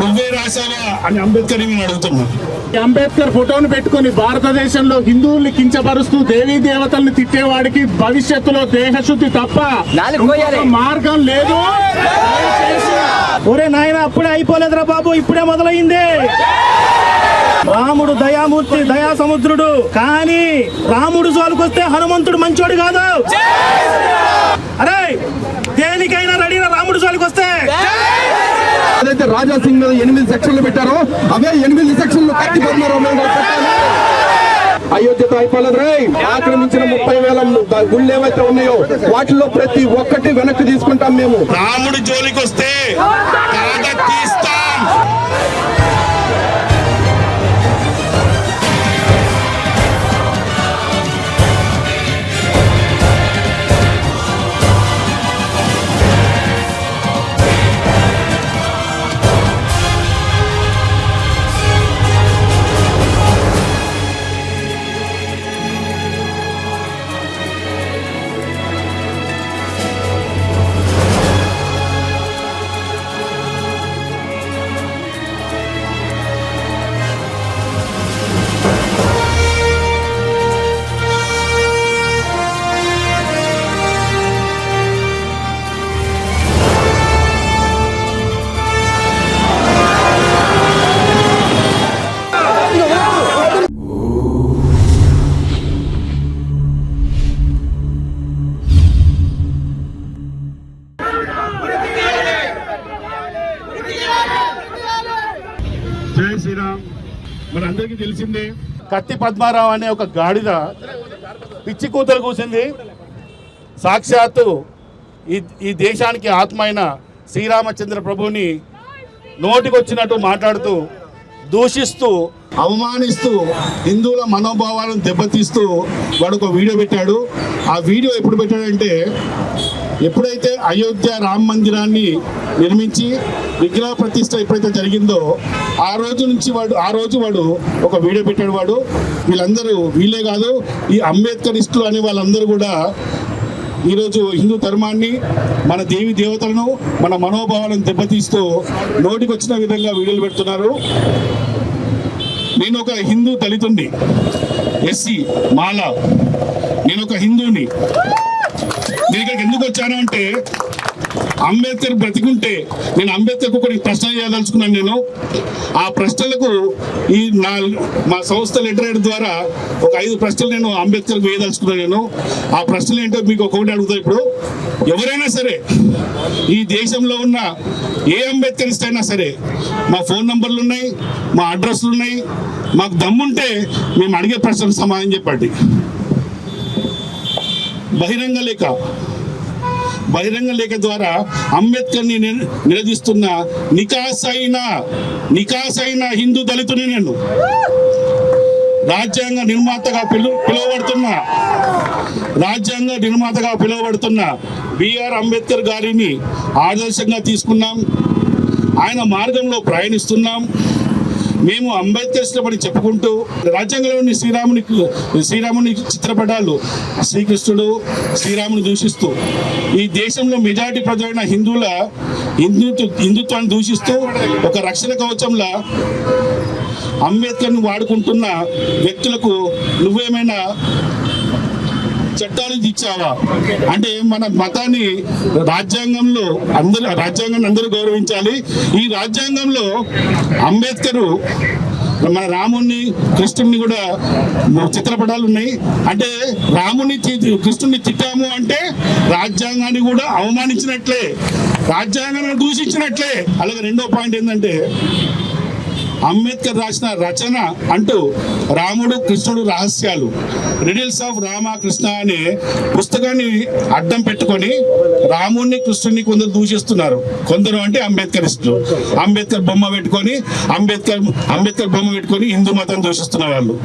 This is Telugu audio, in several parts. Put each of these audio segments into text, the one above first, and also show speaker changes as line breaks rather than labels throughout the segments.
నువ్వే రాశావా అని అంబేద్కర్ నేను అడుగుతున్నా.
అంబేద్కర్ ఫోటోను పెట్టుకొని భారతదేశంలో హిందువుల్ని కించపరుస్తూ దేవీ దేవతల్ని తిట్టేవాడికి భవిష్యత్తులో దేహశుద్ధి తప్ప మార్గం లేదు.
ఒరే నాయన అప్పుడే అయిపోలేదురా బాబు ఇప్పుడే మొదలైంది రాముడు దయామూర్తి దయా సముద్రుడు కానీ రాముడు జోలికొస్తే హనుమంతుడు మంచోడు కాదు. అరే దేనికైనా రెడీనా రాముడు జోలికొస్తే?
ఏదైతే రాజా సింగ్ మీద ఎనిమిది సెక్షన్లు పెట్టారో అవే ఎనిమిది సెక్షన్లు కత్తి పద్మారావు మీద అయోధ్యతో అయిపోలేదు రే ఆక్రమించిన ముప్పై వేల గుళ్ళు ఏవైతే ఉన్నాయో వాటిలో ప్రతి ఒక్కటి వెనక్కి తీసుకుంటాం మేము.
రాముడి జోలికి వస్తే మనందరికీ మన అందరికీ తెలిసిందే. కత్తి పద్మారావు అనే ఒక గాడిద పిచ్చి కూతురు కూసింది. సాక్షాత్తు ఈ ఈ దేశానికి ఆత్మైన శ్రీరామచంద్ర ప్రభుని నోటికొచ్చినట్టు మాట్లాడుతూ దూషిస్తూ అవమానిస్తూ హిందువుల మనోభావాలను దెబ్బతీస్తూ వాడు ఒక వీడియో పెట్టాడు. ఆ వీడియో ఎప్పుడు పెట్టాడంటే ఎప్పుడైతే అయోధ్య రామ మందిరాన్ని నిర్మించి విగ్రహ ప్రతిష్ట ఎప్పుడైతే జరిగిందో ఆ రోజు నుంచి వాడు ఆ రోజు వాడు ఒక వీడియో పెట్టాడు వాడు. వీళ్ళందరూ వీళ్ళే కాదు ఈ అంబేద్కరిస్టులు అనే వాళ్ళందరూ కూడా ఈరోజు హిందూ ధర్మాన్ని మన దేవి దేవతలను మన మనోభావాలను దెబ్బతీస్తూ నోటికి వచ్చిన విధంగా వీడియోలు పెడుతున్నారు. నేను ఒక హిందూ దళితుణ్ణి ఎస్సీ మాల. నేను ఒక హిందూని. నేను ఇక్కడికి ఎందుకు వచ్చాను అంటే అంబేద్కర్ బ్రతికుంటే నేను అంబేద్కర్ కొన్ని ప్రశ్న చేయదలుచుకున్నాను నేను. ఆ ప్రశ్నలకు ఈ నా మా సంస్థ లిటరేట్ ద్వారా ఒక ఐదు ప్రశ్నలు నేను అంబేద్కర్ వేయదలుచుకున్నాను నేను. ఆ ప్రశ్నలు ఏంటో మీకు ఒకటి అడుగుతా ఇప్పుడు. ఎవరైనా సరే ఈ దేశంలో ఉన్న ఏ అంబేద్కరిస్ట్ అయినా సరే మా ఫోన్ నంబర్లు ఉన్నాయి మా అడ్రస్లు ఉన్నాయి మాకు దమ్ముంటే మేము అడిగే ప్రశ్నలకు సమాధానం చెప్పండి. బహిరంగ లేఖ. బహిరంగ లేఖ ద్వారా అంబేద్కర్ని నిలదీస్తున్న నికాసైన నికాసైన హిందూ దళితుని నేను. రాజ్యాంగ నిర్మాతగా పిలు పిలువబడుతున్న రాజ్యాంగ నిర్మాతగా పిలువబడుతున్న బిఆర్ అంబేద్కర్ గారిని ఆదర్శంగా తీసుకున్నాం. ఆయన మార్గంలో ప్రయాణిస్తున్నాం. మేము అంబేద్కర్ అని చెప్పుకుంటూ రాజ్యాంగంలోని శ్రీరాముని శ్రీరాముని చిత్రపటాలు శ్రీకృష్ణుడు శ్రీరాముని దూషిస్తూ ఈ దేశంలో మెజారిటీ ప్రజలైన హిందువుల హిందుత్వ హిందుత్వాన్ని దూషిస్తూ ఒక రక్షణ కవచంలా అంబేద్కర్ని వాడుకుంటున్న వ్యక్తులకు నువ్వేమైనా చట్టాలు ఇచ్చావా? అంటే మన మతాన్ని రాజ్యాంగంలో అందరూ రాజ్యాంగాన్ని అందరూ గౌరవించాలి. ఈ రాజ్యాంగంలో అంబేద్కర్ మన రాముణ్ణి కృష్ణుణ్ణి కూడా చిత్రపటాలు ఉన్నాయి. అంటే రాముని తి- కృష్ణుణ్ణి తిట్టాము అంటే రాజ్యాంగాన్ని కూడా అవమానించినట్లే రాజ్యాంగాన్ని దూషించినట్లే. అలాగే రెండో పాయింట్ ఏంటంటే అంబేద్కర్ రాసిన రచన అంటూ రాముడు కృష్ణుడు రహస్యాలు. రిడిల్స్ ఆఫ్ రామకృష్ణ అనే పుస్తకాన్ని అడ్డం పెట్టుకొని రాముడిని కృష్ణుడిని కొందరు దూషిస్తున్నారు. కొందరు అంటే అంబేద్కరిస్టులు. అంబేద్కర్ బొమ్మ పెట్టుకొని అంబేద్కర్ అంబేద్కర్ బొమ్మ పెట్టుకొని హిందూ మతం దూషిస్తున్న వాళ్ళు.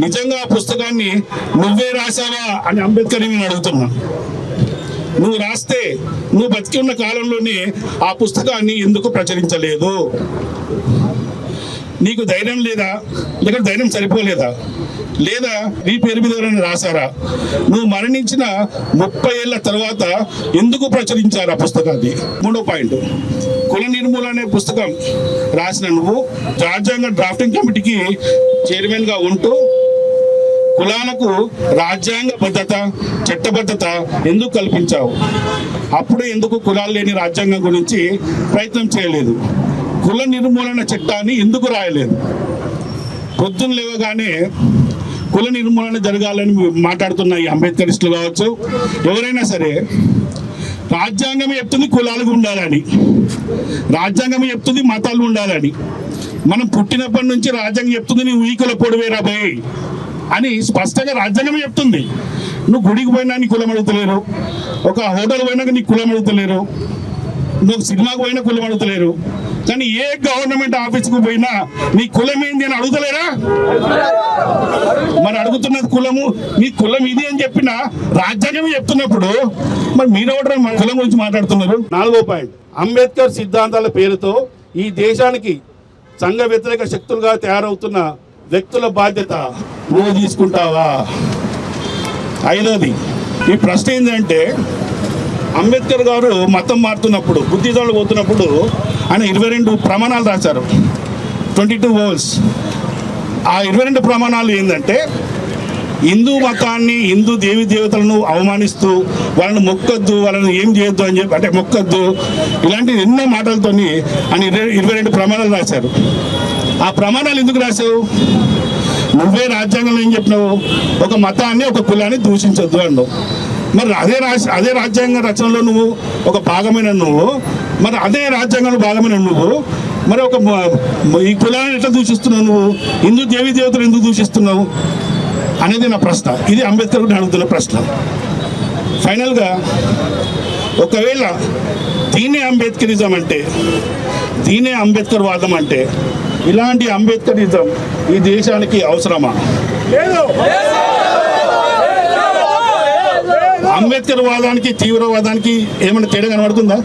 నిజంగా ఆ పుస్తకాన్ని నువ్వే రాశావా అని అంబేద్కర్ నేను అడుగుతున్నా. నువ్వు రాస్తే నువ్వు బతికి ఉన్న కాలంలోనే ఆ పుస్తకాన్ని ఎందుకు ప్రచురించలేదు? నీకు ధైర్యం లేదా? లేక ధైర్యం సరిపోలేదా? లేదా నీ పేరు మీద ఎవరైనా రాశారా? నువ్వు మరణించిన ముప్పై ఏళ్ళ తర్వాత ఎందుకు ప్రచురించారు ఆ పుస్తకాన్ని? మూడో పాయింట్. కుల నిర్మూలన అనే పుస్తకం రాసిన నువ్వు రాజ్యాంగ డ్రాఫ్టింగ్ కమిటీకి చైర్మన్గా ఉంటూ కులాలకు రాజ్యాంగ భద్రత చట్టబద్ధత ఎందుకు కల్పించావు? అప్పుడే ఎందుకు కులాలు లేని రాజ్యాంగం గురించి ప్రయత్నం చేయలేదు? కుల నిర్మూలన చట్టాన్ని ఎందుకు రాయలేదు? పొద్దున్న లేవగానే కుల నిర్మూలన జరగాలని మాట్లాడుతున్న ఈ అంబేద్కరిస్టులు కావచ్చు ఎవరైనా సరే రాజ్యాంగం చెప్తుంది కులాలుగా ఉండాలని రాజ్యాంగం చెప్తుంది మతాలు ఉండాలని. మనం పుట్టినప్పటి నుంచి రాజ్యాంగం చెప్తుంది నీ ఉయికుల పొడివేరా భయ్ అని స్పష్టంగా రాజ్యాంగం చెప్తుంది. నువ్వు గుడికి పోయినా నీ కులం అడుగుతలేరు ఒక హోటల్ పోయినాక నీ కులం అడుగుతలేరు నువ్వు సినిమాకు పోయినా కులం అడుగుతలేరు కానీ ఏ గవర్నమెంట్ ఆఫీస్కి పోయినా నీ కులం ఏంది అని అడుగుతలేరా? మరి అడుగుతున్నది కులము మీ కులం ఇది అని చెప్పిన రాజ్యాంగం చెప్తున్నప్పుడు మరి మీరు ఎవరు మన కులం గురించి మాట్లాడుతున్నారు? నాలుగో పాయింట్. అంబేద్కర్ సిద్ధాంతాల పేరుతో ఈ దేశానికి సంఘ వ్యతిరేక శక్తులుగా తయారవుతున్న వ్యక్తుల బాధ్యత నువ్వు తీసుకుంటావా? ఐదోది ఈ ప్రశ్న ఏంటంటే అంబేద్కర్ గారు మతం మారుతున్నప్పుడు బుద్ధిజాలు పోతున్నప్పుడు ఆయన ఇరవై రెండు ప్రమాణాలు రాశారు. ట్వంటీ టూ వర్డ్స్ ఆ ఇరవై రెండు ప్రమాణాలు ఏంటంటే హిందూ మతాన్ని హిందూ దేవి దేవతలను అవమానిస్తూ వాళ్ళని మొక్కొద్దు వాళ్ళని ఏం చేయొద్దు అని చెప్పి అంటే మొక్కొద్దు ఇలాంటి ఎన్నో మాటలతోని ఆయన ఇరవై ఇరవై రెండు ప్రమాణాలు రాశారు. ఆ ప్రమాణాలు ఎందుకు రాశావు? నువ్వే రాజ్యాంగంలో ఏం చెప్పినావు? ఒక మతాన్ని ఒక కులాన్ని దూషించొద్దు అన్నావు. మరి అదే రాజ అదే రాజ్యాంగ రచనలో నువ్వు ఒక భాగమైన నువ్వు మరి అదే రాజ్యాంగంలో భాగమైన నువ్వు మరి ఒక ఈ కులాన్ని ఎట్లా దూషిస్తున్నావు నువ్వు? హిందూ దేవీ దేవతలు ఎందుకు దూషిస్తున్నావు? అనేది నా ప్రశ్న. ఇది అంబేద్కర్ అడుగుతున్న ప్రశ్న. ఫైనల్గా ఒకవేళ దీనే అంబేద్కరిజం అంటే దీనే అంబేద్కర్ వాదం అంటే ఇలాంటి అంబేద్కరిజం ఈ దేశానికి అవసరమా?
లేదు.
అంబేద్కర్ వాదానికి తీవ్రవాదానికి ఏమైనా తేడా కనబడుతుందా?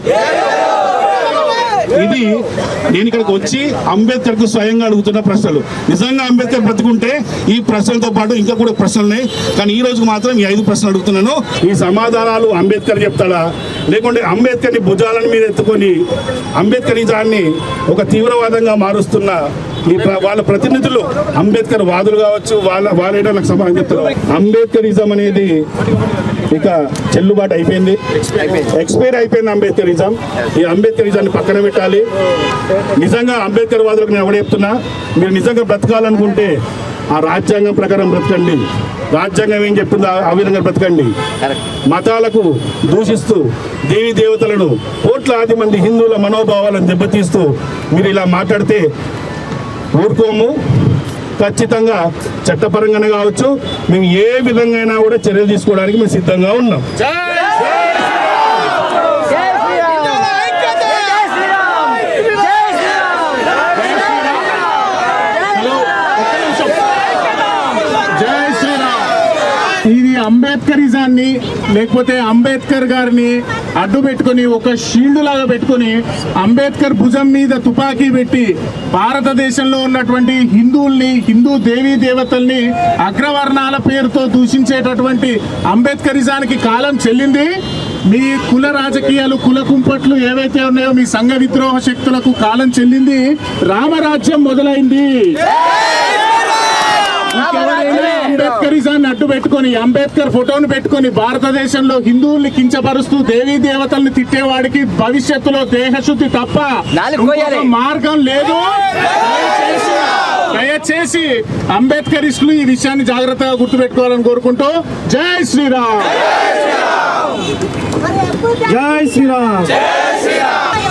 ఇది నేను ఇక్కడికి వచ్చి అంబేద్కర్కు స్వయంగా అడుగుతున్న ప్రశ్నలు. నిజంగా అంబేద్కర్ బ్రతుకుంటే ఈ ప్రశ్నలతో పాటు ఇంకా కూడా ప్రశ్నలు కానీ ఈ రోజుకు మాత్రం ఈ ఐదు ప్రశ్నలు అడుగుతున్నాను. ఈ సమాధానాలు అంబేద్కర్ చెప్తాడా? లేకుంటే అంబేద్కర్ని భుజాలను మీద ఎత్తుకొని అంబేద్కరిజాన్ని ఒక తీవ్రవాదంగా మారుస్తున్న ఈ వాళ్ళ ప్రతినిధులు అంబేద్కర్ వాదులు కావచ్చు వాళ్ళ వాళ్ళేటో నాకు సమాధానం చెప్తారు అంబేద్కరిజం అనేది ఇక చెల్లుబాటు అయిపోయింది. ఎక్స్పైర్ అయిపోయింది అంబేద్కరిజం. ఈ అంబేద్కరిజాన్ని పక్కన పెట్టాలి. నిజంగా అంబేద్కర్ వాదులకు నేను ఎవడ చెప్తున్నా. మీరు నిజంగా బ్రతకాలనుకుంటే ఆ రాజ్యాంగం ప్రకారం బ్రతకండి. రాజ్యాంగం ఏం చెప్తుందో ఆ- ఆ విధంగా బ్రతకండి. మతాలకు దూషిస్తూ దేవి దేవతలను కోట్లాది మంది హిందువుల మనోభావాలను దెబ్బతీస్తూ మీరు ఇలా మాట్లాడితే ఊరుకోము ఖచ్చితంగా చట్టపరంగానే కావచ్చు. మేము ఏ విధంగా అయినా కూడా చర్యలు తీసుకోవడానికి మేము సిద్ధంగా ఉన్నాం.
అంబేద్కరిజాన్ని లేకపోతే అంబేద్కర్ గారిని అడ్డు పెట్టుకొని ఒక షీల్డ్ లాగా పెట్టుకొని అంబేద్కర్ భుజం మీద తుపాకీ పెట్టి భారతదేశంలో ఉన్నటువంటి హిందువుల్ని హిందూ దేవీ దేవతల్ని అగ్రవర్ణాల పేరుతో దూషించేటటువంటి అంబేద్కరిజానికి కాలం చెల్లింది. మీ కుల రాజకీయాలు కుల కుంపట్లు ఏవైతే ఉన్నాయో మీ సంఘ విద్రోహ శక్తులకు కాలం చెల్లింది. రామరాజ్యం మొదలైంది. అంబేద్కరిజాన్ని అడ్డు పెట్టుకొని అంబేద్కర్ ఫోటోను పెట్టుకొని భారతదేశంలో హిందువుల్ని కించపరుస్తూ దేవీ దేవతల్ని తిట్టేవాడికి భవిష్యత్తులో దేహశుద్ధి తప్ప మార్గం లేదు. దయచేసి దయచేసి అంబేద్కరిస్టులు ఈ విషయాన్ని జాగ్రత్తగా గుర్తుపెట్టుకోవాలని కోరుకుంటూ జై శ్రీరామ్.
జై శ్రీరామ్.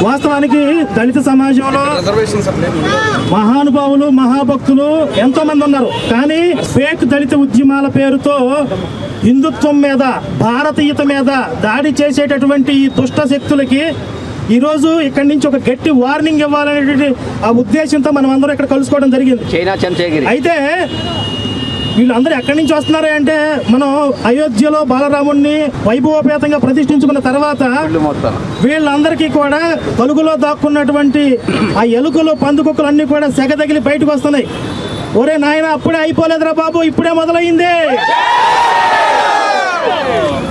వాస్తవానికి దళిత సమాజంలో మహానుభావులు మహాభక్తులు ఎంతో మంది ఉన్నారు. కానీ ఫేక్ దళిత ఉద్యమాల పేరుతో హిందుత్వం మీద భారతీయత మీద దాడి చేసేటటువంటి ఈ దుష్ట శక్తులకి ఈరోజు ఇక్కడి నుంచి ఒక గట్టి వార్నింగ్ ఇవ్వాలనేటువంటి ఆ ఉద్దేశంతో మనం అందరం ఇక్కడ కలుసుకోవడం జరిగింది. అయితే వీళ్ళందరూ ఎక్కడి నుంచి వస్తున్నారే అంటే మనం అయోధ్యలో బాలరాముణ్ణి వైభవపేతంగా ప్రతిష్ఠించుకున్న తర్వాత వీళ్ళందరికీ కూడా తలుగులో దాక్కున్నటువంటి ఆ ఎలుకలు పందుకొక్కలు అన్ని కూడా సెగ తగిలి బయటకు వస్తున్నాయి. ఒరే నాయన అప్పుడే అయిపోలేదురా బాబు ఇప్పుడే మొదలైంది.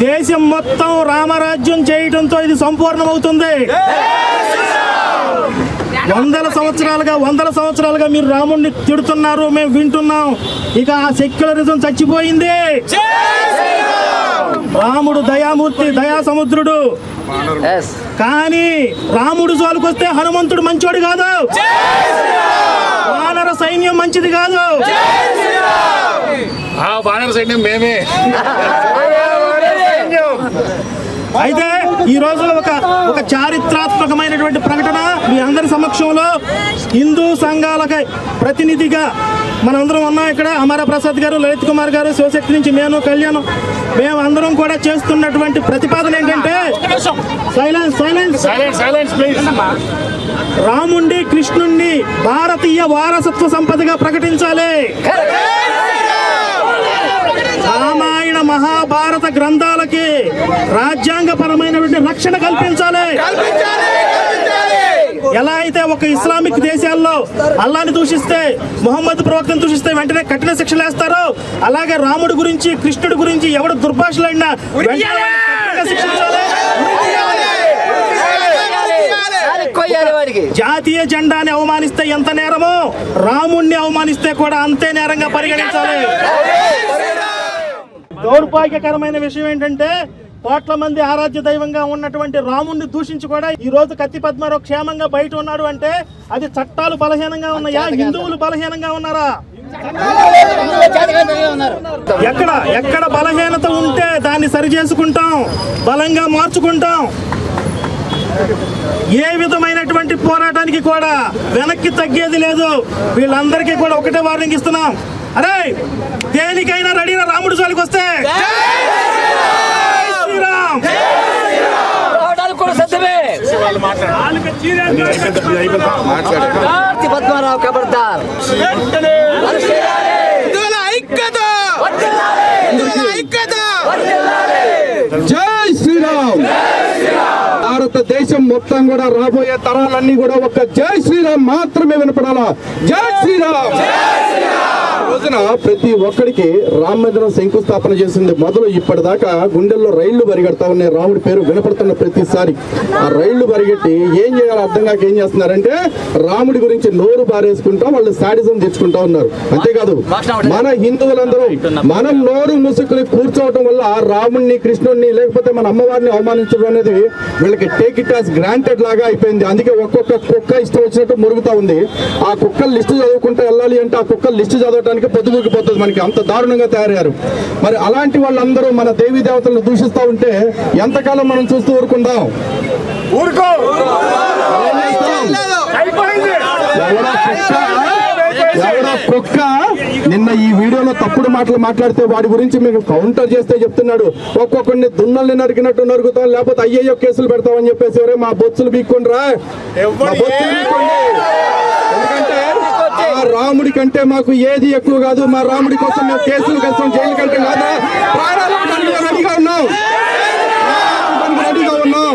దేశం మొత్తం రామరాజ్యం చేయడంతో ఇది సంపూర్ణమవుతుంది. వందల సంవత్సరాలుగా వందల సంవత్సరాలుగా మీరు రాముణ్ణి తిడుతున్నారు మేము వింటున్నాం. ఇక ఆ సెక్యులరిజం చచ్చిపోయింది. రాముడు దయామూర్తి దయా సముద్రుడు కానీ రాముడు జోలికొస్తే హనుమంతుడు మంచోడు కాదు. వానర సైన్యం మంచిది కాదు.
ఆ వానర సైన్యం మేమే.
అయితే ఈ రోజు ఒక ఒక చారిత్రాత్మకమైనటువంటి ప్రకటన మీ అందరి సమక్షంలో హిందూ సంఘాలకి ప్రతినిధిగా మనందరం ఉన్నాం ఇక్కడ. అమర ప్రసాద్ గారు లలిత్ కుమార్ గారు శివశక్తి నుంచి నేను కళ్యాణం. మేము అందరం కూడా చేస్తున్నటువంటి ప్రతిపాదన ఏంటంటే సైలెన్స్ సైలెన్స్. రాముండి కృష్ణుణ్ణి భారతీయ వారసత్వ సంపదగా ప్రకటించాలి. మహాభారత గ్రంథాలకి రాజ్యాంగపరమైనటువంటి రక్షణ కల్పించాలి. ఎలా అయితే ఒక ఇస్లామిక్ దేశాల్లో అల్లాని దూషిస్తే మొహమ్మద్ ప్రవక్తను దూషిస్తే వెంటనే కఠిన శిక్షలు వేస్తారో అలాగే రాముడి గురించి కృష్ణుడి గురించి ఎవడు దుర్భాషలైనా శిక్షించాలి. జాతీయ జెండాని అవమానిస్తే ఎంత నేరమో రాముణ్ణి అవమానిస్తే కూడా అంతే నేరంగా పరిగణించాలి. దౌర్భాగ్యకరమైన విషయం ఏంటంటే కోట్ల మంది ఆరాధ్య దైవంగా ఉన్నటువంటి రాముణ్ణి దూషించి కూడా ఈ రోజు కత్తి పద్మారావు క్షేమంగా బయట ఉన్నాడు అంటే అది చట్టాలు బలహీనంగా ఉన్నాయా? హిందువులు బలహీనంగా ఉన్నారా? ఎక్కడ? ఎక్కడ బలహీనత ఉంటే దాన్ని సరి చేసుకుంటాం బలంగా మార్చుకుంటాం. ఏ విధమైనటువంటి పోరాటానికి కూడా వెనక్కి తగ్గేది లేదు. వీళ్ళందరికీ కూడా ఒకటే వార్నింగ్ ఇస్తున్నాం. అరే దేనికైనా రెడీనా రాముడి జోలికి వస్తే? శ్రీరామ్!
పద్మారావు కబర్దార్
జై శ్రీరామ్! భారతదేశం మొత్తం కూడా రాబోయే తరాలన్నీ కూడా ఒక జై శ్రీరామ్ మాత్రమే వినపడాలా? జై శ్రీరామ్. రోజున ప్రతి ఒక్కడికి రామ మందిరం శంకుస్థాపన చేసింది మొదలు ఇప్పటిదాకా గుండెల్లో రైళ్ళు పరిగెడతా ఉన్నాయి. రాముడి పేరు వినపడుతున్న ప్రతిసారి. ఆ రైళ్ళు పరిగెట్టి ఏం చేయాలో అర్థం కాక ఏం చేస్తున్నారంటే రాముడి గురించి నోరు బారేసుకుంటా వాళ్ళు సాడిజం తెచ్చుకుంటా ఉన్నారు. అంతేకాదు మన హిందువులందరూ మనం నోరు ముసుకుని కూర్చోవటం వల్ల రాముడిని కృష్ణుడిని లేకపోతే మన అమ్మవారిని అవమానించడం అనేది వీళ్ళకి టేక్ ఇట్ యాజ్ గ్రాంటెడ్ లాగా అయిపోయింది. అందుకే ఒక్కొక్క కుక్క ఇష్టం వచ్చినట్టు మురుగుతా ఉంది. ఆ కుక్కల లిస్టు చదువుకుంటూ వెళ్ళాలి అంటే ఆ కుక్కల లిస్టు చదవడానికి పొద్దుగుకిపోతుంది మనకి అంత దారుణంగా తయారయ్యారు. మరి అలాంటి వాళ్ళందరూ మన దేవీ దేవతలను దూషిస్తూ ఉంటే ఎంతకాలం మనం చూస్తూ ఊరుకుందాం? ఊరుకో! ఎవడో కుక్క? నిన్న ఈ వీడియోలో తప్పుడు మాటలు మాట్లాడితే వాడి గురించి మీకు కౌంటర్ చేస్తే చెప్తున్నాడు. ఒక్కొక్కడిని దున్నల్ని నరికినట్టు నరుకుతాం లేకపోతే అయ్యయ్యో కేసులు పెడతామని చెప్పేసి ఎవరే మా బొత్సులు బీక్కుండ్రా? మా బొత్సులు బీక్కోండి. ఎందుకంటే మా రాముడి కంటే మాకు ఏది ఎక్కువ కాదు. మా రాముడి కోసం మేము కేసులు కష్టం జైలు కంటే కాదా? ప్రాణాలు రెడీగా ఉన్నాం. రెడీగా ఉన్నాం.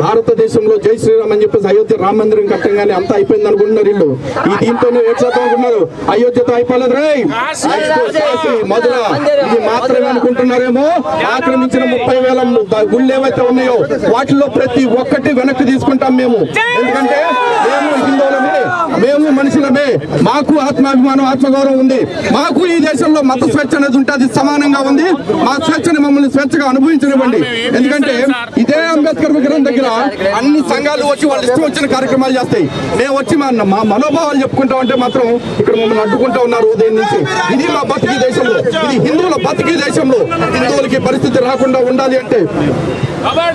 భారతదేశంలో జై శ్రీరామ్ అని చెప్పేసి అయోధ్య రామ మందిరం కట్టంగానే అంతా అయిపోయింది అనుకుంటున్నారు వీళ్ళు. ఈ దీంతోనే ఏడ్చేద్దాం అనుకున్నారు అయోధ్యతో అయిపోలేదు రే. మొదల ఇది మాత్రమే అనుకుంటున్నారేమో? ఆక్రమించిన ముప్పై వేల గుళ్ళు ఏవైతే ఉన్నాయో వాటిలో ప్రతి ఒక్కటి వెనక్కి తీసుకుంటాం మేము. ఎందుకంటే మేము హిందువులమే మేము మనుషులమే. మాకు ఆత్మాభిమానం ఆత్మగౌరవం ఉంది. మాకు ఈ దేశంలో మత స్వేచ్ఛ అనేది ఉంటే అది సమానంగా ఉంది. మా స్వేచ్ఛని మమ్మల్ని స్వేచ్ఛగా అనుభవించనివ్వండి. ఎందుకంటే ఇదే అంబేద్కర్ విగ్రహం దగ్గర అన్ని సంఘాలు వచ్చి వాళ్ళు ఇష్టం వచ్చిన కార్యక్రమాలు చేస్తాయి. మేము వచ్చి మా మా మనోభావాలు చెప్పుకుంటాం అంటే మాత్రం ఇక్కడ మమ్మల్ని అడ్డుకుంటా ఉన్నారు ఉదయం నుంచి. ఇది మా బతికి దేశంలో. ఇది హిందువుల బతికి దేశంలో. హిందువులకి పరిస్థితి రాకుండా ఉండాలి అంటే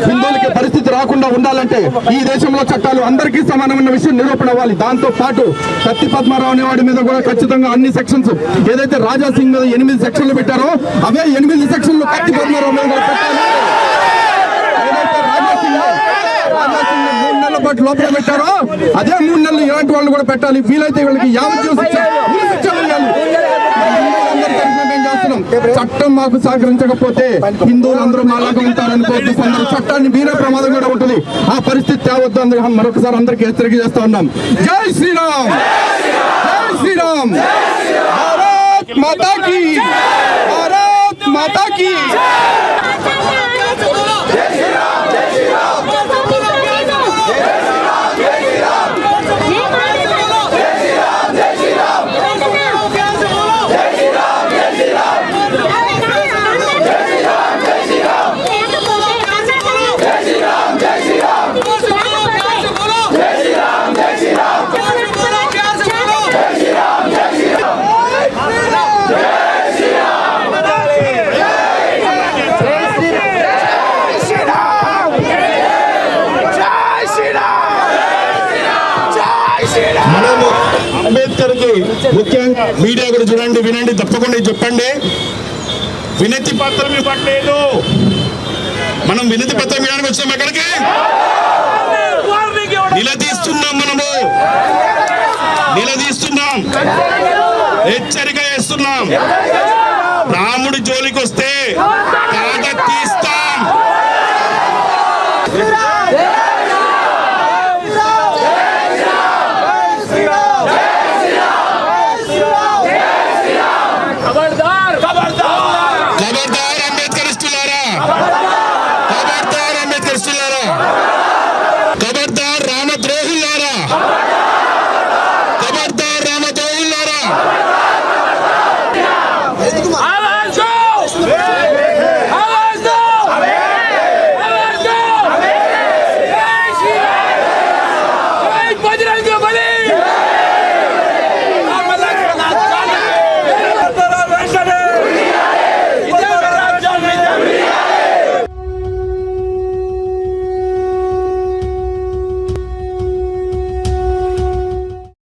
హిందువులకి పరిస్థితి రాకుండా ఉండాలంటే ఈ దేశంలో చట్టాలు అందరికీ సమానమైన విషయం నిరూపణ అవ్వాలి. దాంతో పాటు కత్తి పద్మారావు అనే వాడి మీద కూడా ఖచ్చితంగా అన్ని సెక్షన్స్ ఏదైతే రాజా సింగ్ మీద ఎనిమిది సెక్షన్లు పెట్టారో అవే ఎనిమిది సెక్షన్లు కత్తి పద్మారావు మీద పెట్టాలి ఏదైతే రాజా సింగ్ రాజా సింగ్ మూడు నెలల పాటు లోపల పెట్టారో అదే మూడు నెలలు ఇలాంటి వాళ్ళు కూడా పెట్టాలి. వీలైతే వీళ్ళకి యావజ్జీవ శిక్ష చట్టం మాకు సహకరించకపోతే హిందువులందరూ మాలాగా ఉంటారని కొందరు చట్టాన్ని మీరే ప్రమాదం కూడా ఉంటుంది. ఆ పరిస్థితి తేవద్దు అందుకు మరొకసారి అందరికీ హెచ్చరిక చేస్తా ఉన్నాం. జై శ్రీరామ్! జై శ్రీరామ్! భారత్ మాతాకి! భారత్ కీ
మనము అంబేద్కర్కి ముఖ్యంగా మీడియా కూడా చూడండి వినండి తప్పకుండా చెప్పండి. వినతి పత్రం ఇవ్వట్లేదు. మనం వినతి పత్రం ఇవ్వడానికి వచ్చాం ఎక్కడికి? నిలదీస్తున్నాం మనము. నిలదీస్తున్నాం. హెచ్చరిక చేస్తున్నాం. రాముడి జోలికి వస్తే